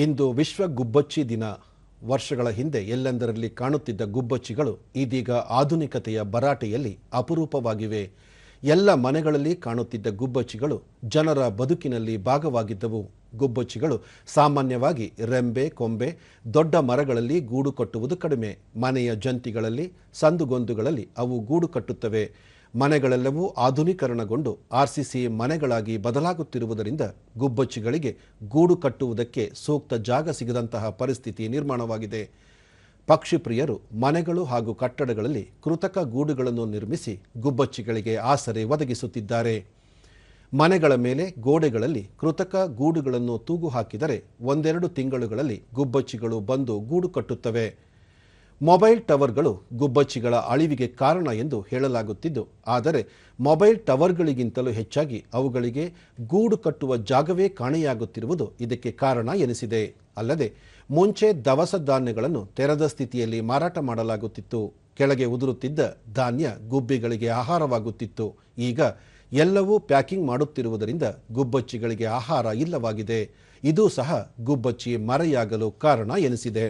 ಇಂದು ವಿಶ್ವ ಗುಬ್ಬಚ್ಚಿ ದಿನ. ವರ್ಷಗಳ ಹಿಂದೆ ಎಲ್ಲೆಂದರಲ್ಲಿ ಕಾಣುತ್ತಿದ್ದ ಗುಬ್ಬಚ್ಚಿಗಳು ಇದೀಗ ಆಧುನಿಕತೆಯ ಭರಾಟೆಯಲ್ಲಿ ಅಪರೂಪವಾಗಿವೆ. ಎಲ್ಲ ಮನೆಗಳಲ್ಲಿ ಕಾಣುತ್ತಿದ್ದ ಗುಬ್ಬಚ್ಚಿಗಳು ಜನರ ಬದುಕಿನಲ್ಲಿ ಭಾಗವಾಗಿದ್ದವು. ಗುಬ್ಬಚ್ಚಿಗಳು ಸಾಮಾನ್ಯವಾಗಿ ರೆಂಬೆ, ಕೊಂಬೆ, ದೊಡ್ಡ ಮರಗಳಲ್ಲಿ ಗೂಡು ಕಟ್ಟುವುದು ಕಡಿಮೆ. ಮನೆಯ ಜಂತಿಗಳಲ್ಲಿ, ಸಂದುಗೊಂದುಗಳಲ್ಲಿ ಅವು ಗೂಡು ಕಟ್ಟುತ್ತವೆ. ಮನೆಗಳೆಲ್ಲವೂ ಆಧುನೀಕರಣಗೊಂಡು ಆರ್ಸಿಸಿ ಮನೆಗಳಾಗಿ ಬದಲಾಗುತ್ತಿರುವುದರಿಂದ ಗುಬ್ಬಚ್ಚಿಗಳಿಗೆ ಗೂಡು ಕಟ್ಟುವುದಕ್ಕೆ ಸೂಕ್ತ ಜಾಗ ಸಿಗದಂತಹ ಪರಿಸ್ಥಿತಿ ನಿರ್ಮಾಣವಾಗಿದೆ. ಪಕ್ಷಿ ಪ್ರಿಯರು ಮನೆಗಳು ಹಾಗೂ ಕಟ್ಟಡಗಳಲ್ಲಿ ಕೃತಕ ಗೂಡುಗಳನ್ನು ನಿರ್ಮಿಸಿ ಗುಬ್ಬಚ್ಚಿಗಳಿಗೆ ಆಸರೆ ಒದಗಿಸುತ್ತಿದ್ದಾರೆ. ಮನೆಗಳ ಮೇಲೆ ಗೋಡೆಗಳಲ್ಲಿ ಕೃತಕ ಗೂಡುಗಳನ್ನು ತೂಗು ಹಾಕಿದರೆ ಒಂದೆರಡು ತಿಂಗಳುಗಳಲ್ಲಿ ಗುಬ್ಬಚ್ಚಿಗಳು ಬಂದು ಗೂಡು ಕಟ್ಟುತ್ತವೆ. ಮೊಬೈಲ್ ಟವರ್ಗಳು ಗುಬ್ಬಚ್ಚಿಗಳ ಅಳಿವಿಗೆ ಕಾರಣ ಎಂದು ಹೇಳಲಾಗುತ್ತಿದ್ದು, ಆದರೆ ಮೊಬೈಲ್ ಟವರ್ಗಳಿಗಿಂತಲೂ ಹೆಚ್ಚಾಗಿ ಅವುಗಳಿಗೆ ಗೂಡು ಕಟ್ಟುವ ಜಾಗವೇ ಕಾಣೆಯಾಗುತ್ತಿರುವುದು ಇದಕ್ಕೆ ಕಾರಣ ಎನಿಸಿದೆ. ಅಲ್ಲದೆ ಮುಂಚೆ ದವಸ ಧಾನ್ಯಗಳನ್ನು ತೆರೆದ ಸ್ಥಿತಿಯಲ್ಲಿ ಮಾರಾಟ ಮಾಡಲಾಗುತ್ತಿತ್ತು. ಕೆಳಗೆ ಉದುರುತ್ತಿದ್ದ ಧಾನ್ಯ ಗುಬ್ಬಿಗಳಿಗೆ ಆಹಾರವಾಗುತ್ತಿತ್ತು. ಈಗ ಎಲ್ಲವೂ ಪ್ಯಾಕಿಂಗ್ ಮಾಡುತ್ತಿರುವುದರಿಂದ ಗುಬ್ಬಚ್ಚಿಗಳಿಗೆ ಆಹಾರ ಇಲ್ಲವಾಗಿದೆ. ಇದು ಸಹ ಗುಬ್ಬಚ್ಚಿ ಮರೆಯಾಗಲು ಕಾರಣ ಎನಿಸಿದೆ.